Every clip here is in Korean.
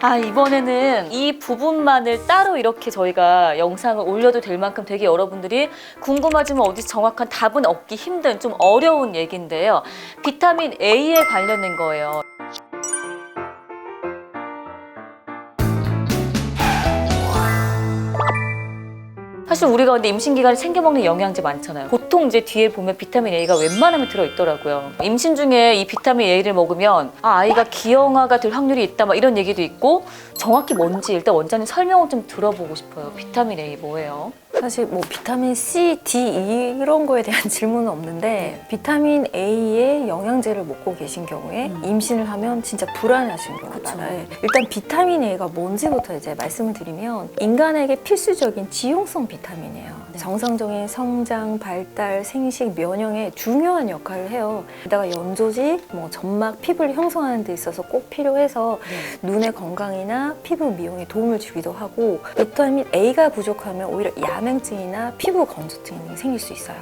아, 이번에는 이 부분만을 따로 이렇게 저희가 영상을 올려도 될 만큼 되게 여러분들이 궁금하지만 어디 정확한 답은 얻기 힘든 좀 어려운 얘기인데요. 비타민 A에 관련된 거예요. 사실 우리가 근데 임신 기간에 챙겨 먹는 영양제 많잖아요. 보통 이제 뒤에 보면 비타민 A가 웬만하면 들어 있더라고요. 임신 중에 이 비타민 A를 먹으면 아, 아이가 기형아가 될 확률이 있다 막 이런 얘기도 있고 정확히 뭔지 일단 원장님 설명을 좀 들어보고 싶어요. 비타민 A 뭐예요? 사실 뭐 비타민 C, D, E 이런 거에 대한 질문은 없는데 비타민 A의 영양제를 먹고 계신 경우에 음. 임신을 하면 진짜 불안해하시는 경우가 그쵸. 많아요. 일단 비타민 A가 뭔지부터 이제 말씀을 드리면 인간에게 필수적인 지용성 비타민이에요. 네. 정상적인 성장, 발달, 생식, 면역에 중요한 역할을 해요. 게다가 연조직, 뭐 점막, 피부를 형성하는 데 있어서 꼭 필요해서 눈의 건강이나 피부 미용에 도움을 주기도 하고 비타민 A가 부족하면 오히려 야 맹증이나 피부 건조증이 생길 수 있어요.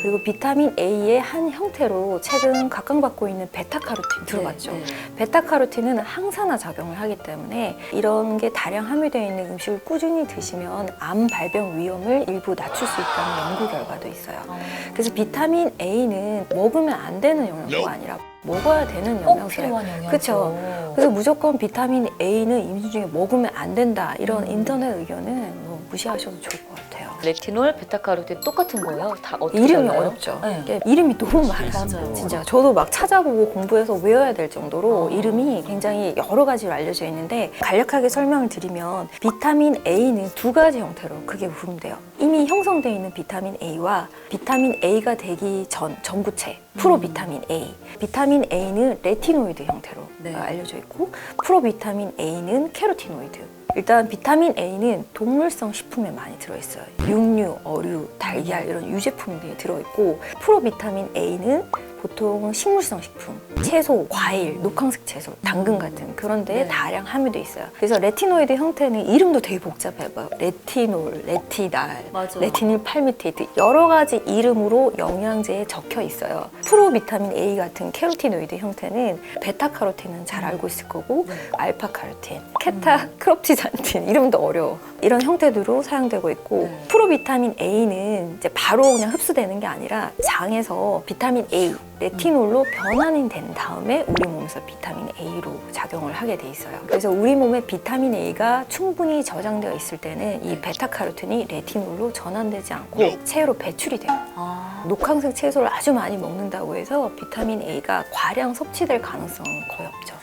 그리고 비타민 A의 한 형태로 최근 각광받고 있는 베타카로틴 들어봤죠? 네, 네. 베타카로틴은 항산화 작용을 하기 때문에 이런 게 다량 함유되어 있는 음식을 꾸준히 드시면 암 발병 위험을 일부 낮출 수 있다는 연구 결과도 있어요. 어. 그래서 비타민 A는 먹으면 안 되는 영양소가 아니라 먹어야 되는 꼭 영양소예요. 그쵸. 그래서 무조건 비타민 A는 임신 중에 먹으면 안 된다 이런 음. 인터넷 의견은 뭐 무시하셔도 좋을 것 같아요. 레티놀, 베타카로틴 똑같은 거예요? 다 어떻게 이름이 달라요? 어렵죠. 네. 이게 이름이 너무 많아요. 맞아요. 진짜 저도 막 찾아보고 공부해서 외워야 될 정도로 어. 이름이 굉장히 여러 가지로 알려져 있는데 간략하게 설명을 드리면 비타민 A는 두 가지 형태로 크게 구분돼요. 돼요 이미 형성되어 있는 비타민 A와 비타민 A가 되기 전 전구체 프로비타민 A. 비타민 A는 레티노이드 형태로 네. 어, 알려져 있고 프로비타민 A는 캐로티노이드. 일단 비타민 A는 동물성 식품에 많이 들어있어요. 육류, 어류, 달걀 이런 유제품들이 들어있고 프로비타민 A는 보통 식물성 식품, 채소, 과일, 녹황색 채소, 당근 같은 그런 데에 네. 다량 함유돼 있어요. 그래서 레티노이드 형태는 이름도 되게 복잡해요. 레티놀, 레티날, 맞아. 레티닐 팔미테이트 여러 가지 이름으로 영양제에 적혀 있어요. 프로비타민 A 같은 캐로티노이드 형태는 베타카로틴은 잘 알고 있을 거고 네. 알파카로틴, 케타 크롭티잔틴 이름도 어려워. 이런 형태들로 사용되고 있고 네. 프로비타민 A는 이제 바로 그냥 흡수되는 게 아니라 장에서 비타민 A, 레티놀로 변환이 된 다음에 우리 몸에서 비타민 A로 작용을 하게 돼 있어요. 그래서 우리 몸에 비타민 A가 충분히 저장되어 있을 때는 이 베타카로틴이 레티놀로 전환되지 않고 체외로 배출이 돼요. 아. 녹황색 채소를 아주 많이 먹는다고 해서 비타민 A가 과량 섭취될 가능성은 거의 없죠.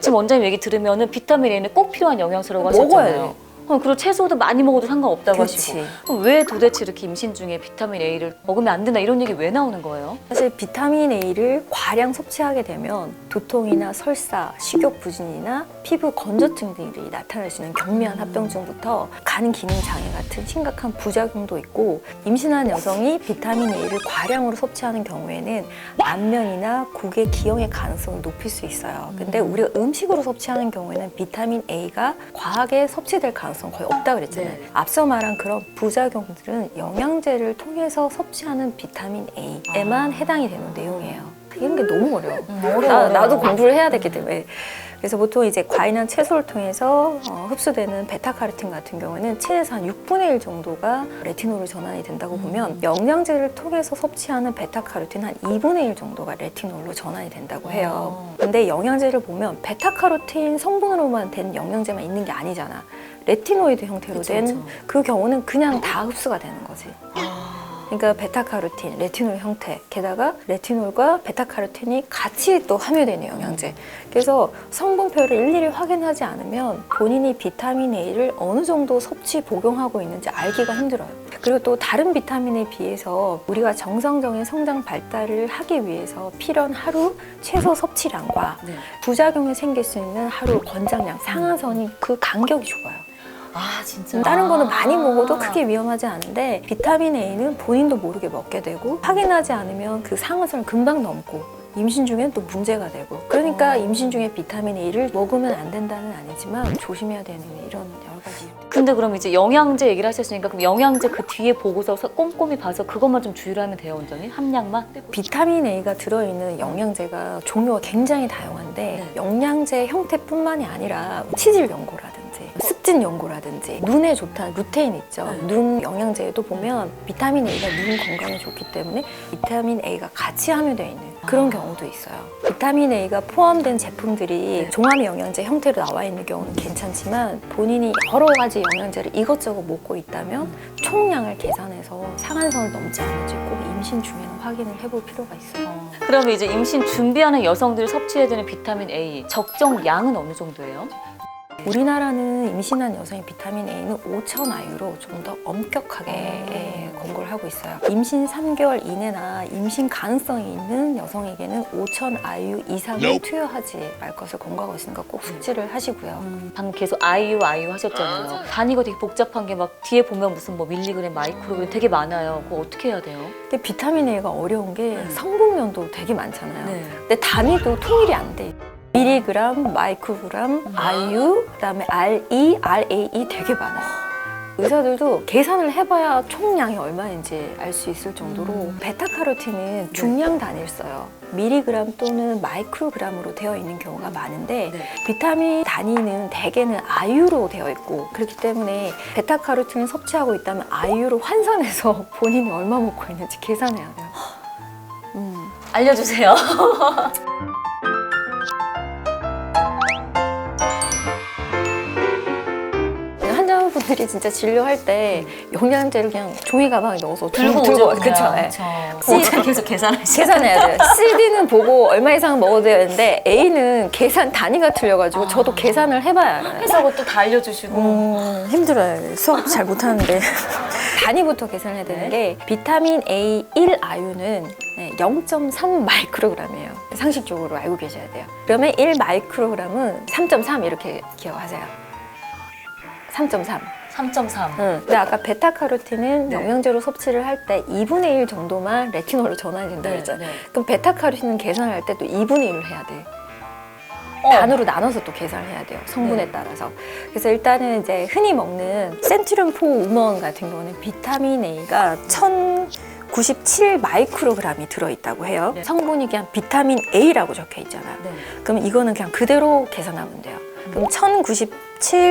지금 원장님 얘기 들으면은 비타민 A는 꼭 필요한 영양소라고 먹어야 하셨잖아요. 돼. 어, 그리고 채소도 많이 먹어도 상관없다고 그렇지. 하시고 왜 도대체 이렇게 임신 중에 비타민 A를 먹으면 안 된다 이런 얘기 왜 나오는 거예요? 사실 비타민 A를 과량 섭취하게 되면 두통이나 설사, 식욕 부진이나 피부 건조증 등이 나타날 수 있는 경미한 합병증부터 간 기능 장애 같은 심각한 부작용도 있고 임신한 여성이 비타민 A를 과량으로 섭취하는 경우에는 안면이나 국의 기형의 가능성을 높일 수 있어요. 근데 우리가 음식으로 섭취하는 경우에는 비타민 A가 과하게 섭취될 가능성 거의 없다 그랬잖아요. 네. 앞서 말한 그런 부작용들은 영양제를 통해서 섭취하는 비타민 A에만 해당이 되는 내용이에요. 이런 게 너무 어려워. 어려워, 나, 나도. 공부를 해야 되기 때문에. 그래서 보통 이제 과일이나 채소를 통해서 어, 흡수되는 베타카로틴 같은 경우는 체에서 한 6분의 1 정도가 레티놀로 전환이 된다고 보면 영양제를 통해서 섭취하는 베타카로틴 한 2분의 1 정도가 레티놀로 전환이 된다고 해요. 어. 근데 영양제를 보면 베타카로틴 성분으로만 된 영양제만 있는 게 아니잖아. 레티노이드 형태로 된. 그 경우는 그냥 다 흡수가 되는 거지. 아. 그러니까 베타카로틴, 레티놀 형태, 게다가 레티놀과 베타카로틴이 같이 또 함유되는 영양제. 그래서 성분표를 일일이 확인하지 않으면 본인이 비타민 A를 어느 정도 섭취 복용하고 있는지 알기가 힘들어요. 그리고 또 다른 비타민에 비해서 우리가 정상적인 성장 발달을 하기 위해서 필요한 하루 최소 섭취량과 네. 부작용이 생길 수 있는 하루 권장량 상하선이 그 간격이 좁아요. 아 진짜. 다른 거는 많이 아. 먹어도 크게 위험하지 않은데 비타민 A는 본인도 모르게 먹게 되고 확인하지 않으면 그 상한선을 금방 넘고 임신 중엔 또 문제가 되고 그러니까 어. 임신 중에 비타민 A를 먹으면 안 된다는 아니지만 조심해야 되는 이런 여러 가지 근데 그럼 이제 영양제 얘기를 하셨으니까 그럼 영양제 그 뒤에 보고서 꼼꼼히 봐서 그것만 좀 주의를 하면 돼요, 원장님? 함량만? 비타민 A가 들어있는 영양제가 종류가 굉장히 다양한데 네. 영양제 형태뿐만이 아니라 치질 연고라 든지 습진 연고라든지 눈에 좋다는 루테인 있죠. 네. 눈 영양제에도 보면 비타민 A가 눈 건강에 좋기 때문에 비타민 A가 같이 함유되어 있는 그런 아. 경우도 있어요. 비타민 A가 포함된 제품들이 네. 종합 영양제 형태로 나와 있는 경우는 괜찮지만 본인이 여러 가지 영양제를 이것저것 먹고 있다면 음. 총량을 계산해서 상한선을 넘지 않는지 꼭 임신 중에는 확인을 해볼 필요가 있어요. 그러면 이제 임신 준비하는 여성들이 섭취해야 되는 비타민 A 적정 양은 어느 정도예요? 우리나라는 임신한 여성의 비타민 A는 5천 아유로 좀 더 엄격하게 예, 권고를 하고 있어요. 임신 3개월 이내나 임신 가능성이 있는 여성에게는 5천 아유 이상을 투여하지 말 것을 권고하고 있으니까 꼭 숙지를 하시고요. 방금 계속 아이유 아이유 하셨잖아요. 단위가 되게 복잡한 게 막 뒤에 보면 무슨 뭐 밀리그램, 마이크로그램 되게 많아요. 그거 어떻게 해야 돼요? 근데 비타민 A가 어려운 게 네. 성분명도 되게 많잖아요. 네. 근데 단위도 통일이 안 돼. 미리그램, 마이크로그램, IU, 그다음에 RE, RAE 되게 많아요. 의사들도 계산을 해봐야 총량이 얼마인지 알 수 있을 정도로 음. 베타카로틴은 중량 단위를 써요. 미리그램 또는 마이크로그램으로 되어 있는 경우가 많은데 네. 비타민 단위는 대개는 아유로 되어 있고 그렇기 때문에 베타카로틴을 섭취하고 있다면 아유로 환산해서 본인이 얼마 먹고 있는지 계산해야 돼요. 음. 알려주세요. 분들이 진짜 진료할 때 영양제를 그냥 종이 가방에 넣어서 들고 들- 오죠. 들고 그쵸? 예. 그쵸. 계속 계산하시죠. 계산해야 돼요. CD는 보고 얼마 이상 먹어도 되는데 A는 계산 단위가 틀려가지고 저도 아. 계산을 해봐야 알아요. 해서 그것도 다 알려주시고. 음, 힘들어요. 수업 잘 못하는데. 단위부터 계산해야 되는 네. 게 비타민 A 1 아유는 0.3 마이크로그램이에요. 상식적으로 알고 계셔야 돼요. 그러면 1 마이크로그램은 3.3 이렇게 기억하세요. 3.3. 3.3. 응. 근데 아까 베타카로틴은 네. 영양제로 섭취를 할 때 2분의 1 정도만 레티놀로 전환이 된다고 했잖아요. 네. 그럼 베타카로틴은 계산을 할 때 또 2분의 1을 해야 돼. 어. 단으로 나눠서 또 계산을 해야 돼요. 성분에 네. 따라서. 그래서 일단은 이제 흔히 먹는 센트륨 포 우먼 같은 경우는 비타민 A가 1097 마이크로그램이 들어있다고 해요. 네. 성분이 그냥 비타민 A라고 적혀 있잖아. 네. 그럼 이거는 그냥 그대로 계산하면 돼요. 그럼 1097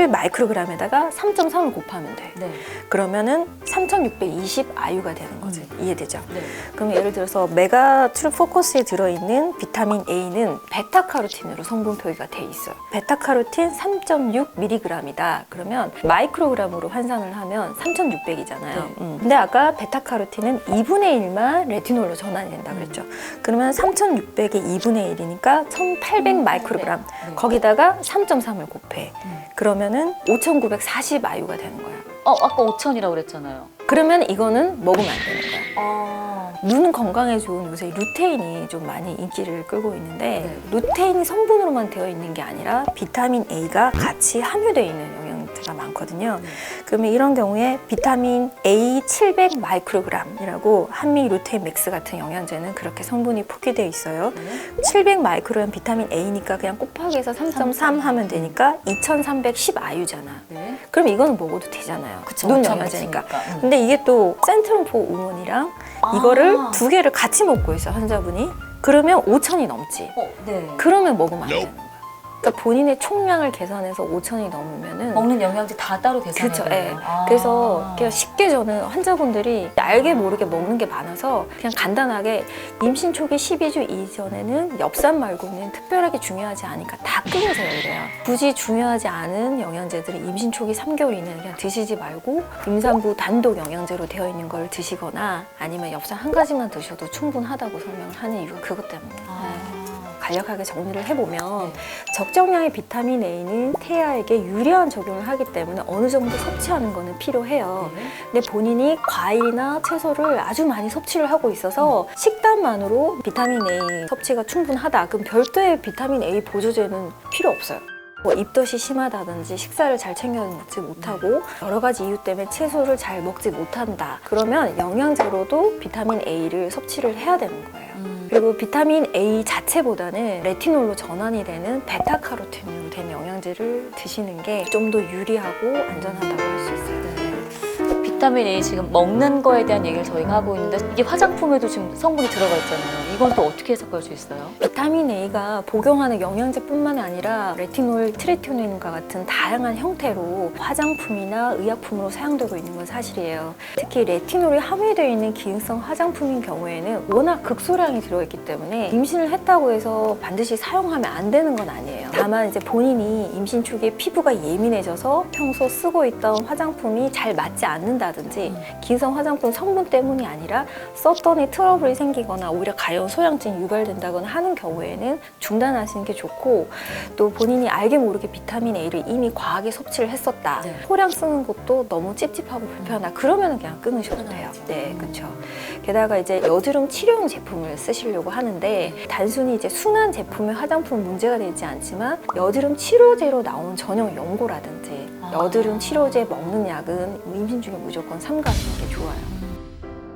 마이크로그램에다가 3.3을 곱하면 돼. 네. 그러면은 3620 아유가 되는 거지. 이해되죠? 네. 그럼 예를 들어서 메가 트루 포커스에 들어있는 비타민 A는 베타카로틴으로 성분 표기가 돼 있어요. 베타카로틴 3.6mg이다. 그러면 마이크로그램으로 환산을 하면 3,600이잖아요. 네. 근데 아까 베타카로틴은 2분의 1만 레티놀로 전환이 된다 그랬죠. 그러면 3,600의 2분의 1이니까 1,800 마이크로그램. 네. 거기다가 3.3을 곱해. 음. 그러면은 5,940 아유가 되는 거야. 어, 아까 5천이라고 그랬잖아요. 그러면 이거는 먹으면 안 되는 거야. 아. 눈 건강에 좋은 요새 루테인이 좀 많이 인기를 끌고 있는데 네. 루테인이 성분으로만 되어 있는 게 아니라 비타민 A가 같이 함유되어 있는 영양제가 많거든요. 네. 그러면 이런 경우에 비타민 A 700 마이크로그램이라고 한미 루테인 맥스 같은 영양제는 그렇게 성분이 포기되어 있어요. 네. 700 마이크로그램 비타민 A니까 그냥 곱하기 해서 3.3 하면 되니까 2310 아유잖아. 네. 그럼 이거는 먹어도 되잖아요. 그쵸, 눈 영양제니까. 음. 근데 이게 또 센트럼 포 우먼이랑 아. 이거를 두 개를 같이 먹고 있어 환자분이. 그러면 5천이 넘지. 어, 네. 그러면 먹으면 안 거야. 그러니까 본인의 총량을 계산해서 5천이 넘으면은 먹는 영양제 다 따로 계산해야 그렇죠. 예. 아. 그래서 그냥 쉽게 저는 환자분들이 알게 모르게 먹는 게 많아서 그냥 간단하게 임신 초기 12주 이전에는 엽산 말고는 특별하게 중요하지 않으니까 다 끊으세요 이래요. 굳이 중요하지 않은 영양제들은 임신 초기 3개월 이내는 그냥 드시지 말고 임산부 단독 영양제로 되어 있는 걸 드시거나 아니면 엽산 한 가지만 드셔도 충분하다고 설명을 하는 이유가 그것 때문이에요. 아. 간략하게 정리를 해보면 네. 적정량의 비타민 A는 태아에게 유리한 적용을 하기 때문에 어느 정도 섭취하는 거는 필요해요. 네. 근데 본인이 과일이나 채소를 아주 많이 섭취를 하고 있어서 식단만으로 비타민 A 섭취가 충분하다. 그럼 별도의 비타민 A 보조제는 필요 없어요. 뭐 입덧이 심하다든지 식사를 잘 챙겨 먹지 못하고 여러 가지 이유 때문에 채소를 잘 먹지 못한다. 그러면 영양제로도 비타민 A를 섭취를 해야 되는 거예요. 음. 그리고 비타민 A 자체보다는 레티놀로 전환이 되는 베타카로틴으로 된 영양제를 드시는 게 좀 더 유리하고 안전하다고 할 수 있어요. 비타민 A 지금 먹는 거에 대한 얘기를 저희가 하고 있는데 이게 화장품에도 지금 성분이 들어가 있잖아요. 이건 또 어떻게 해석할 수 있어요? 비타민 A가 복용하는 영양제뿐만 아니라 레티놀, 트리토닌과 같은 다양한 형태로 화장품이나 의약품으로 사용되고 있는 건 사실이에요. 특히 레티놀이 함유되어 있는 기능성 화장품인 경우에는 워낙 극소량이 들어있기 때문에 임신을 했다고 해서 반드시 사용하면 안 되는 건 아니에요. 다만 이제 본인이 임신 초기에 피부가 예민해져서 평소 쓰고 있던 화장품이 잘 맞지 않는다 든지 기능성 화장품 성분 때문이 아니라 썼더니 트러블이 생기거나 오히려 가려운 소량증이 유발된다거나 하는 경우에는 중단하시는 게 좋고 또 본인이 알게 모르게 비타민 A를 이미 과하게 섭취를 했었다. 네. 소량 쓰는 것도 너무 찝찝하고 불편하다. 그러면 그냥 끊으셔도 돼요. 네, 그렇죠. 게다가 이제 여드름 치료용 제품을 쓰시려고 하는데 단순히 이제 순한 제품의 화장품은 문제가 되지 않지만 여드름 치료제로 나온 전용 연고라든지 아. 여드름 치료제 먹는 약은 임신 중에 무조건 삼가하시는 게 좋아요.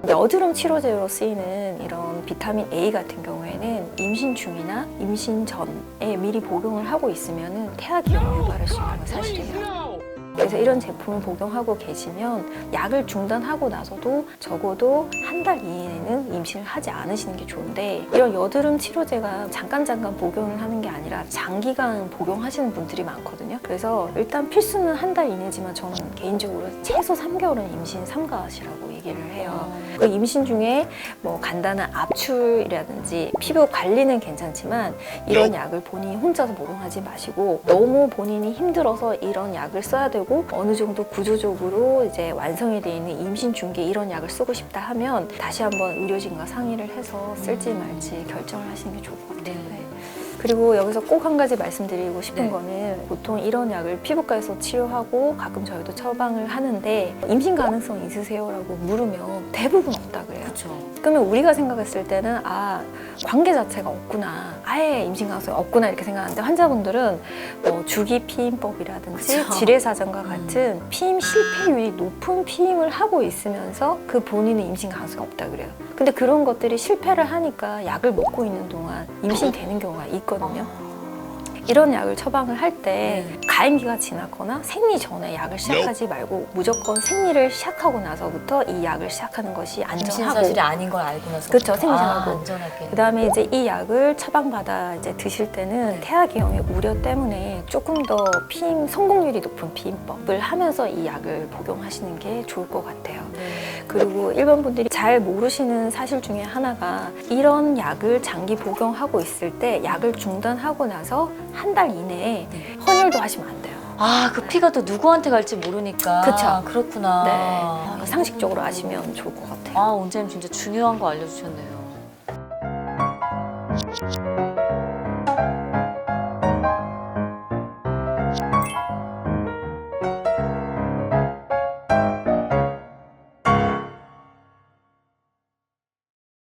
여드름 치료제로 쓰이는 이런 비타민 A 같은 경우에는 임신 중이나 임신 전에 미리 복용을 하고 있으면 태아 기형을 유발할 수 있는 건 사실이에요. 그래서 이런 제품을 복용하고 계시면 약을 중단하고 나서도 적어도 한 달 이내에는 임신을 하지 않으시는 게 좋은데 이런 여드름 치료제가 잠깐 잠깐 복용을 하는 게 아니라 장기간 복용하시는 분들이 많거든요. 그래서 일단 필수는 한 달 이내지만 저는 개인적으로 최소 3개월은 임신 삼가하시라고 얘기를 해요. 그 임신 중에 뭐 간단한 압출이라든지 피부 관리는 괜찮지만 이런 약을 본인이 혼자서 복용하지 마시고 너무 본인이 힘들어서 이런 약을 써야 되고 어느 정도 구조적으로 이제 완성이 되어 있는 임신 중기에 이런 약을 쓰고 싶다 하면 다시 한번 의료진과 상의를 해서 쓸지 말지 결정을 하시는 게 좋을 것 같아요. 네. 네. 그리고 여기서 꼭 한 가지 말씀드리고 싶은 네. 거는 보통 이런 약을 피부과에서 치료하고 가끔 저희도 처방을 하는데 임신 가능성 있으세요라고 물으면 대부분 그러면 우리가 생각했을 때는 아 관계 자체가 없구나 아예 임신 가능성이 없구나 이렇게 생각하는데 환자분들은 뭐 주기 피임법이라든지 그쵸. 지뢰사정과 음. 같은 피임 실패율이 높은 피임을 하고 있으면서 그 본인은 임신 가능성이 없다 그래요 근데 그런 것들이 실패를 하니까 약을 먹고 있는 동안 임신되는 경우가 있거든요 이런 약을 처방을 할때 네. 가임기가 지났거나 생리 전에 약을 시작하지 말고 무조건 생리를 시작하고 나서부터 이 약을 시작하는 것이 안전하고 사실이 아닌 걸 알고 나서 그쵸, 생리전하고. 아, 안전하게. 그다음에 이제 이 약을 처방받아 이제 드실 때는 네. 태아기형의 우려 때문에 조금 더 피임 성공률이 높은 피임법을 하면서 이 약을 복용하시는 게 좋을 것 같아요. 네. 그리고 일반 분들이 잘 모르시는 사실 중에 하나가 이런 약을 장기 복용하고 있을 때 약을 중단하고 나서 한 달 이내에 네. 헌혈도 하시면 안 돼요. 아, 그 피가 또 누구한테 갈지 모르니까. 그쵸. 그렇구나. 네. 아, 상식적으로 아시면 좋을 것 같아요. 아, 원장님 진짜 중요한 거 알려주셨네요.